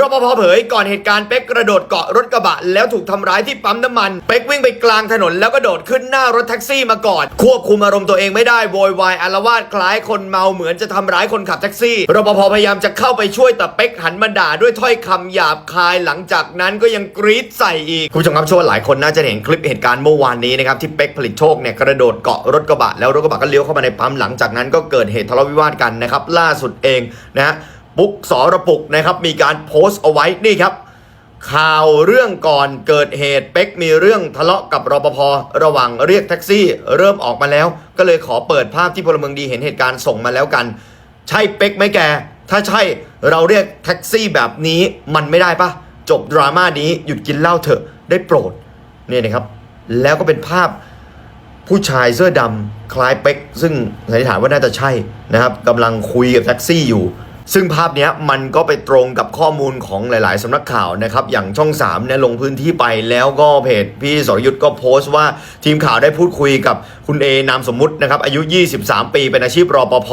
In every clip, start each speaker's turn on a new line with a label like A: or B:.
A: รปภเผยก่อนเหตุการณ์เป๊กกระโดดเกาะรถกระบะ แล้วถูกทำร้ายที่ปั๊มน้ำมันเป๊กวิ่งไปกลางถนนแล้วก็โดดขึ้นหน้ารถแท็กซี่มาก่อน ควบคุมอารมณ์ตัวเองไม่ได้โวยวายอารวาสคล้ายคนเมาเหมือนจะทำร้ายคนขับแท็กซี่รปภพยายามจะเข้าไปช่วยแต่เป๊กหันมาด่าด้วยถ้อยคำหยาบคายหลังจากนั้นก็ยังกรี๊ดใส่อีกคุณผู้ชมครับชื่วหลายคนน่าจะเห็นคลิปเหตุการณ์เมื่อวานนี้นะครับที่เป๊กผลิตโชคเนี่ยกระโดดเกาะรถกระบะแล้วรถกระบะก็เลี้ยวเข้ามาในปั๊มหลังจากนั้นก็เกิดเหตุทะเลาะวิวาทกันนะครับล่าสุดเองนะฮะ ปุ๊กสรปุกนะครับ มีการโพสต์เอาไว้นี่ครับ ข่าวเรื่องก่อนเกิดเหตุเป๊กมีเรื่องทะเลาะกับรปภระหว่างเรียกแท็กซี่ เริ่มออกมาแล้ว ก็เลยขอเปิดภาพที่พลเมืองดีเห็นเหตุการณ์ส่งมาแล้วกัน ใช่เป๊กไหมแก ถ้าใช่เราเรียกแท็กซี่แบบนี้มันไม่ได้ปะจบดราม่านี้หยุดกินเหล้าเถอะได้โปรดนี่นะครับ แล้วก็เป็นภาพผู้ชายเสื้อดำคล้ายเป็กซึ่งสันนิษฐานว่าน่าจะใช่นะครับกำลังคุยกับแท็กซี่อยู่ ซึ่งภาพนี้มันก็ไปตรงกับข้อมูลของหลาย ๆสำนักข่าวนะครับ อย่างช่อง3เนี่ยลงพื้นที่ไปแล้วก็เพจพี่สรยุทธ์ก็โพสต์ว่าทีมข่าวได้พูดคุยกับคุณเอนามสมมุตินะครับอายุ 23 ปีเป็นอาชีพรปภ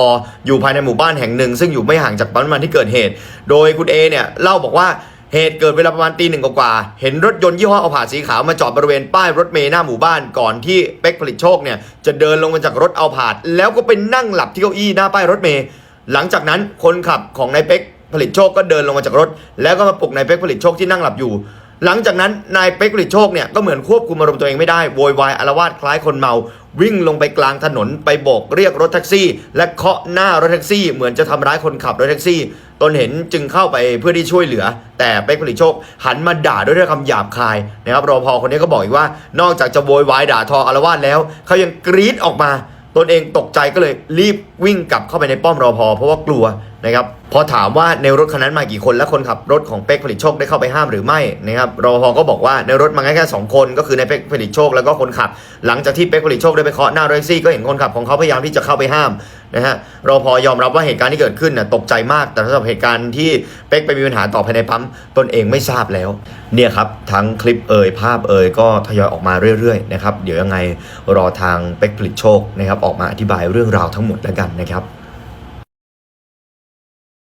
A: อยู่ภายในหมู่บ้านแห่งหนึ่ง ซึ่งอยู่ไม่ห่างจากปั๊มน้ำมันที่เกิดเหตุ โดยคุณเอเนี่ยเล่าบอกว่าเหตุเกิดเวลาประมาณตีหนึ่งกว่า เห็นรถยนต์ยี่ห้อเอาผาสีขาวมาจอดบริเวณป้ายรถเมล์หน้าหมู่บ้านก่อนที่เป็กผลิตโชคเนี่ยจะเดินลงมาจากรถเอาผาดแล้วก็ไปนั่งหลับที่เก้าอี้หน้าป้ายรถเมล์ หลังจากนั้นคนขับของนายเป็กผลิตโชคก็เดินลงมาจากรถ แล้วก็มาปลุกนายเป็กผลิตโชคที่นั่งหลับอยู่ หลังจากนั้นนายเป็กผลิตโชคเนี่ยก็เหมือนควบคุมอารมณ์ตัวเองไม่ได้โวยวายอารวาสคล้ายคนเมา วิ่งลงไปกลางถนนไปโบกเรียกรถแท็กซี่ และเคาะหน้ารถแท็กซี่ เหมือนจะทำร้ายคนขับรถแท็กซี่ ตนเห็นจึงเข้าไปเพื่อที่ช่วยเหลือ แต่เป็กผลิตโชค หันมาด่าด้วยถ้อยคำหยาบคายนะครับรอพอคนนี้ก็บอกอีกว่า นอกจากจะโวยวายด่าทออารวาสแล้วเขายังกรี๊ดออกมา ตนเองตกใจก็เลยรีบวิ่งกลับเข้าไปในป้อมรอพอเพราะว่ากลัว นะครับพอถามว่าในรถคันนั้นมากี่คน และคนขับรถของเป็กผลิตโชคได้เข้าไปห้ามหรือไม่นะครับรอพอก็บอกว่าในรถมาแค่แค่สองคน ก็คือในเป็กผลิตโชคแล้วก็คนขับ หลังจากที่เป็กผลิตโชคได้ไปเคาะหน้ารถแท็กซี่ก็เห็นคนขับของเขาพยายามที่จะเข้าไปห้ามนะฮะรอพอยอมรับว่าเหตุการณ์ที่เกิดขึ้นน่ะตกใจมาก แต่สำหรับเหตุการณ์ที่เป็กไปมีปัญหาต่อภายในปั๊มตนเองไม่ทราบแล้ว เนี่ยครับทั้งคลิปเอ่ยภาพเอ่ยก็ทยอยออกมาเรื่อยๆนะครับเดี๋ยวยังไงรอทางเป็กผลิตโชคนะครับออกมาอธิบายเรื่องราวทั้งหมดแล้วกันนะครับ